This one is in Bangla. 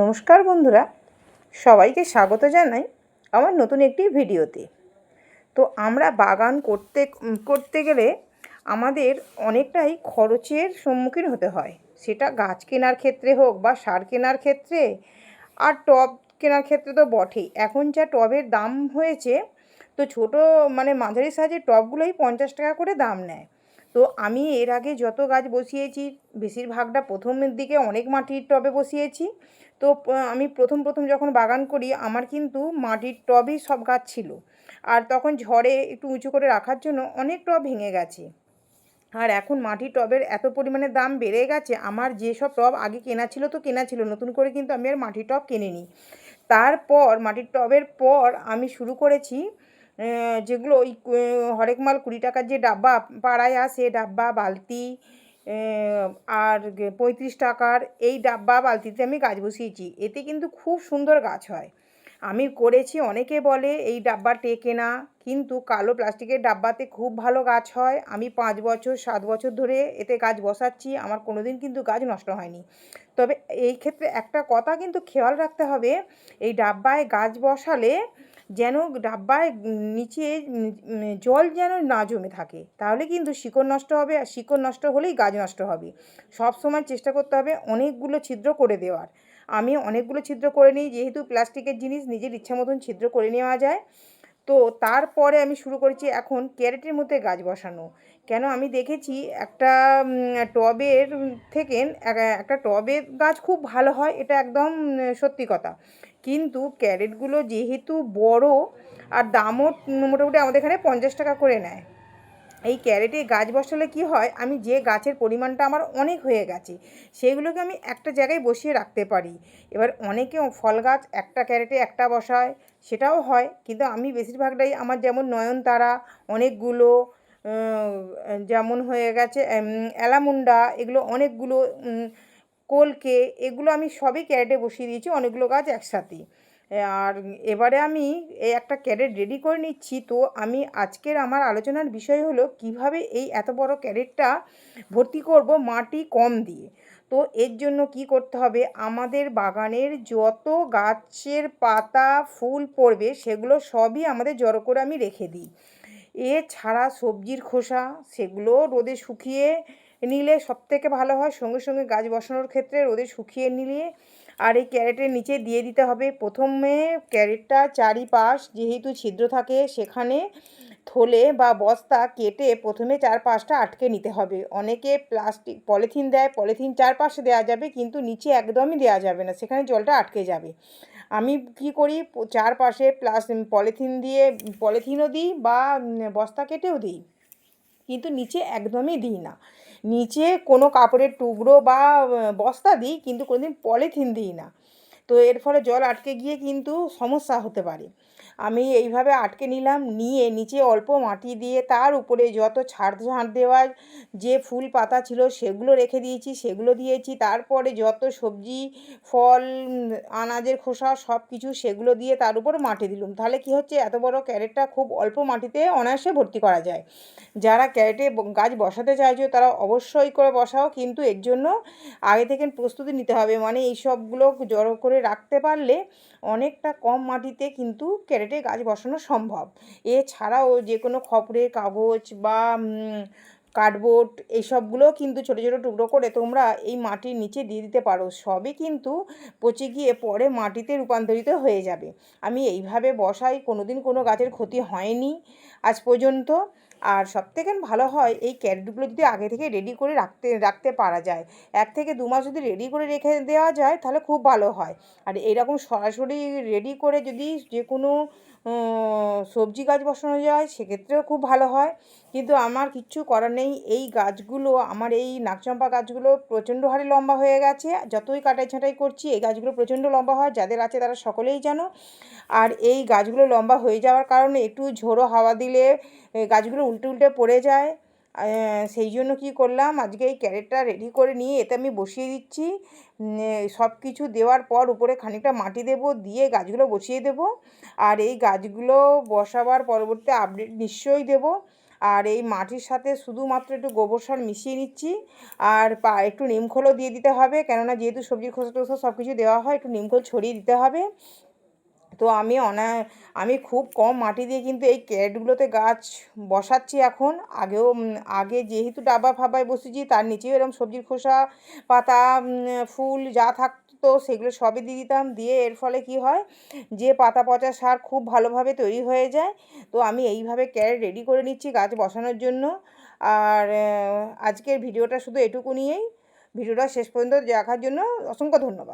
নমস্কার বন্ধুরা, সবাইকে স্বাগত জানাই আমার নতুন একটি ভিডিওতে। তো আমরা বাগান করতে করতে গেলে আমাদের অনেকটাই খরচের সম্মুখীন হতে হয়। সেটা গাছ কেনার ক্ষেত্রে হোক বা সার কেনার ক্ষেত্রে, আর টব কেনার ক্ষেত্রে তো বটেই। এখন যা টবের দাম হয়েছে, তো ছোট মানে মাঝারি সাইজের টবগুলোই পঞ্চাশ টাকা করে দাম নেয়। তো আমি এর আগে যত গাছ বসিয়েছি, বেশিরভাগটা প্রথমের দিকে অনেক মাটির টবে বসিয়েছি। তো আমি প্রথম প্রথম যখন বাগান করি, আমার কিন্তু মাটির টবেই সব গাছ ছিল। আর তখন ঝড়ে একটু উঁচু করে রাখার জন্য অনেক টব ভেঙে গেছে। আর এখন মাটির টবের এত পরিমাণে দাম বেড়ে গেছে, আমার যেসব টব আগে কেনা ছিল তো কেনা ছিল, নতুন করে কিন্তু আমি আর মাটির টব কিনিনি। তারপর, মাটির টবের পর আমি শুরু করেছি যেগুলো ওই হরেক মাল কুড়ি টাকার যে ডাব্বা, পাড়ায় আসে ডাব্বা, বালতি আর পঁয়ত্রিশ টাকার এই ডাব্বা বালতিতে আমি গাছ বসিয়েছি। এতে কিন্তু খুব সুন্দর গাছ হয়। আমি করেছি, অনেকে বলে এই ডাব্বা টেকে না, কিন্তু কালো প্লাস্টিকের ডাব্বাতে খুব ভালো গাছ হয়। আমি পাঁচ বছর, সাত বছর ধরে এতে গাছ বসাচ্ছি, আমার কোনো দিন কিন্তু গাছ নষ্ট হয়নি। তবে এই ক্ষেত্রে একটা কথা কিন্তু খেয়াল রাখতে হবে, এই ডাব্বায় গাছ বসালে যেন ডাব্বায় নিচে জল যেন না জমে থাকে। তাহলে কিন্তু শিকড় নষ্ট হবে আর শিকড় নষ্ট হলেই গাছ নষ্ট হবে। সব সময় চেষ্টা করতে হবে অনেকগুলো ছিদ্র করে দেওয়ার। আমি অনেকগুলো ছিদ্র করে নিই, যেহেতু প্লাস্টিকের জিনিস নিজের ইচ্ছা মতন ছিদ্র করে নেওয়া যায়। তো তারপরে আমি শুরু করেছি এখন ক্যারেটের মধ্যে গাছ বসানো। কেন? আমি দেখেছি একটা টবের থেকে, একটা টবের গাছ খুব ভালো হয়, এটা একদম সত্যি কথা। কিন্তু ক্যারেটগুলো যেহেতু বড় আর দামও মোটামুটি আমাদের এখানে পঞ্চাশ টাকা করে নেয়। এই ক্যারেটে গাছ বসালে কি হয়? আমি যে গাছের পরিমাণটা আমার অনেক হয়ে গেছে, সেগুলোকে আমি একটা জায়গায় বসিয়ে রাখতে পারি। এবার অনেকে ফল গাছ একটা ক্যারেটে একটা বসায়, সেটাও হয়। কিন্তু আমি বেশিরভাগটাই আমার যেমন নয়নতারা, অনেকগুলো যেমন হয়ে গেছে অ্যালামুন্ডা, এগুলো অনেকগুলো কলকে এগুলো আমি সবই ক্যারেটে বসিয়ে দিয়েছি, অনেকগুলো গাছ একসাথেই আর এবারে আমি এই একটা ক্যারেট রেডি করে নিচ্ছি। তো আমি আজকের আমার আলোচনার বিষয় হলো, কীভাবে এই এত বড় ক্যারেটটা ভর্তি করব মাটি কম দিয়ে? তো এর জন্য কি করতে হবে? আমাদের বাগানের যত গাছের পাতা, ফুল পড়বে, সেগুলো সবই আমাদের জড়ো করে আমি রেখে দিই। এছাড়া সবজির খোসা, সেগুলো রোদে শুকিয়ে নিলে সবথেকে ভালো হয় সঙ্গে সঙ্গে গাছ বসানোর ক্ষেত্রে রোদে শুকিয়ে নিলে আর এই ক্যারেটের নিচে দিয়ে দিতে হবে। প্রথমে ক্যারেটটা চারিপাশ যেহেতু ছিদ্র থাকে সেখানে থলে বা বস্তা কেটে প্রথমে চারপাশটা আটকে নিতে হবে। অনেকে প্লাস্টিক, পলিথিন দেয়, পলিথিন চারপাশে দেওয়া যাবে কিন্তু নিচে একদমই দেওয়া যাবে না, সেখানে জলটা আটকে যাবে। আমি কি করি? চারপাশে প্লাস পলিথিন দিয়ে, পলিথিনও দিই বা বস্তা কেটেও দিই কিন্তু নিচে একদমই দিই না। নিচে কোনো কাপড়ের টুকরো বা বস্তা দিই, কিন্তু কোনোদিন পলিথিন দিই না। তো এর ফলে জল আটকে গিয়ে কিন্তু সমস্যা হতে পারে। আমি এইভাবে আটকে নিলাম, নিয়ে নিচে অল্প মাটি দিয়ে তার উপরে যত ছাড় ঝাঁট দেওয়ার যে ফুল পাতা ছিল সেগুলো রেখে দিয়েছি, সেগুলো দিয়েছি, তারপরে যত সবজি, ফল, আনাজের খোসা সব কিছু সেগুলো দিয়ে তার উপর মাটি দিলাম। তাহলে কি হচ্ছে? এত বড় ক্যারেটটা খুব অল্প মাটিতে অনায়াসে ভর্তি করা যায়। যারা ক্যারেটে গাছ বসাতে চাইছো তারা অবশ্যই করে বসাও, কিন্তু এর জন্য আগে থেকে প্রস্তুতি নিতে হবে। মানে এই সবগুলো জড়ো করে রাখতে পারলে অনেকটা কম মাটিতে কিন্তু ক্যারেটে গাছ বসানো সম্ভব। এছাড়াও যে কোনো খপরের কাগজ বা কার্ডবোর্ড এইসবগুলো কিন্তু ছোটো ছোটো টুকরো করে তোমরা এই মাটির নিচে দিয়ে দিতে পারো। সবই কিন্তু পচে গিয়ে পরে মাটিতে রূপান্তরিত হয়ে যাবে। আমি এইভাবে বসাই কোনো দিন কোনো গাছের ক্ষতি হয়নি আজ পর্যন্ত। আর সবথেকে ভালো হয়, এই ক্যারেটগুলো যদি আগে থেকে রেডি করে রাখতে রাখতে পারা যায়। এক থেকে দু মাস যদি রেডি করে রেখে দেওয়া যায়, তাহলে খুব ভালো হয়। আর এরকম সরাসরি রেডি করে যদি যে কোনো সবজি গাছ বসানো যায়, সেক্ষেত্রেও খুব ভালো হয়। কিন্তু আমার কিচ্ছু করার নেই। এই গাছগুলো, আমার এই নাকচম্পা গাছগুলো প্রচণ্ড হারে লম্বা হয়ে গেছে। যতই কাটাই ছাঁটাই করছি, এই গাছগুলো প্রচণ্ড লম্বা হয়, যাদের আছে তারা সকলেই জানো। আর এই গাছগুলো লম্বা হয়ে যাওয়ার কারণে একটু ঝোড়ো হাওয়া দিলে গাছগুলো উল্টে উল্টে পড়ে যায়। সেই জন্য কী করলাম, আজকে এই ক্যারেটটা রেডি করে নিয়ে এতে আমি বসিয়ে দিচ্ছি। সব কিছু দেওয়ার পর উপরে খানিকটা মাটি দেব, দিয়ে গাছগুলো বসিয়ে দেব। আর এই গাছগুলো বসাবার পরবর্তী আপডেট নিশ্চয়ই দেব। আর এই মাটির সাথে শুধুমাত্র একটু গোবর সার মিশিয়ে নিচ্ছি। আর পা, একটু নিমখোলও দিয়ে দিতে হবে, কেননা যেহেতু সবজির খোসা টোসা সব কিছু দেওয়া হয়, একটু নিমখোল ছড়িয়ে দিতে হবে। তো আমি অনা, আমি খুব কম মাটি দিয়ে কিন্তু এই ক্যারেটগুলোতে গাছ বসাচ্ছি এখন। আগেও আগে যেহেতু ডাবা ফাবায় বসেছি, তার নিচেও এরকম সবজির খোসা, পাতা ফুল যা থাকতো সেগুলো সবই দিয়ে দিতাম। দিয়ে এর ফলে কি হয়, যে পাতা পচা সার খুব ভালোভাবে তৈরি হয়ে যায়। তো আমি এইভাবে ক্যারেট রেডি করে নিচ্ছি গাছ বসানোর জন্য। আর আজকের ভিডিওটা শুধু এটুকু নিয়েই। ভিডিওটা শেষ পর্যন্ত দেখার জন্য অসংখ্য ধন্যবাদ।